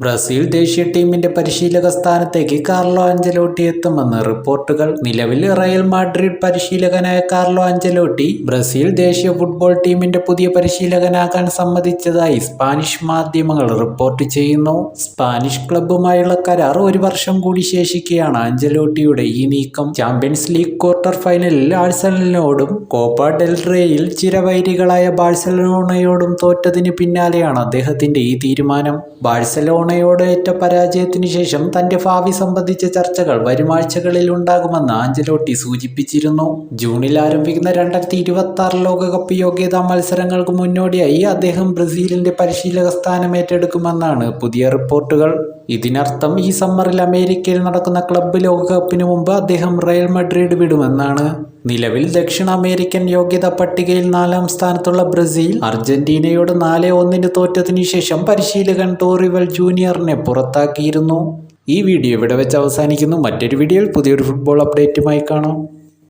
Brazil ദേശീയ ടീമിന്റെ പരിശീലക സ്ഥാനത്തേക്ക് കാർലോ അഞ്ചലോട്ടി എത്തുമെന്ന് റിപ്പോർട്ടുകൾ. നിലവിൽ റയൽ മാഡ്രിഡ് പരിശീലകനായ കാർലോ അഞ്ചലോട്ടി ബ്രസീൽ ദേശീയ ഫുട്ബോൾ ടീമിന്റെ പുതിയ പരിശീലകനാകാൻ സമ്മതിച്ചതായി സ്പാനിഷ് മാധ്യമങ്ങൾ റിപ്പോർട്ട് ചെയ്യുന്നു. സ്പാനിഷ് ക്ലബ്ബുമായുള്ള കരാർ ഒരു വർഷം കൂടി ശേഷിക്കുകയാണ് അഞ്ചലോട്ടിയുടെ ഈ നീക്കം. ചാമ്പ്യൻസ് ലീഗ് ക്വാർട്ടർ ഫൈനലിൽ ആഴ്സണലിനോടും കോപ്പ ഡെൽറേയിൽ ചിരവൈരികളായ ബാഴ്സലോണയോടും തോറ്റതിന് പിന്നാലെയാണ് അദ്ദേഹത്തിന്റെ ഈ തീരുമാനം. ബാഴ്സലോണയോട് ഏറ്റ പരാജയത്തിനു ശേഷം തന്റെ ഭാവി സംബന്ധിച്ച ചർച്ചകൾ വരുമാഴ്ചകളിൽ ഉണ്ടാകുമെന്ന് ആഞ്ചലോട്ടി സൂചിപ്പിച്ചിരുന്നു. ജൂണിൽ ആരംഭിക്കുന്ന രണ്ടായിരത്തി ഇരുപത്തി ആറ് ലോകകപ്പ് യോഗ്യതാ മത്സരങ്ങൾക്ക് മുന്നോടിയായി അദ്ദേഹം ബ്രസീലിന്റെ പരിശീലക സ്ഥാനം ഏറ്റെടുക്കുമെന്നാണ് പുതിയ റിപ്പോർട്ടുകൾ. ഇതിനർത്ഥം ഈ സമ്മറിൽ അമേരിക്കയിൽ നടക്കുന്ന ക്ലബ്ബ് ലോകകപ്പിന് മുമ്പ് അദ്ദേഹം റയൽ മഡ്രിഡ് വിടുമെന്നാണ്. നിലവിൽ ദക്ഷിണ അമേരിക്കൻ യോഗ്യതാ പട്ടികയിൽ നാലാം സ്ഥാനത്തുള്ള ബ്രസീൽ അർജന്റീനയോട് നാല് ഒന്നിന് തോറ്റതിനു ശേഷം പരിശീലകൻ ടോറിവൽ ജൂനിയറിനെ പുറത്താക്കിയിരുന്നു. ഈ വീഡിയോ ഇവിടെ വെച്ച് അവസാനിക്കുന്നു. മറ്റൊരു വീഡിയോയിൽ പുതിയൊരു ഫുട്ബോൾ അപ്ഡേറ്റുമായി കാണാം.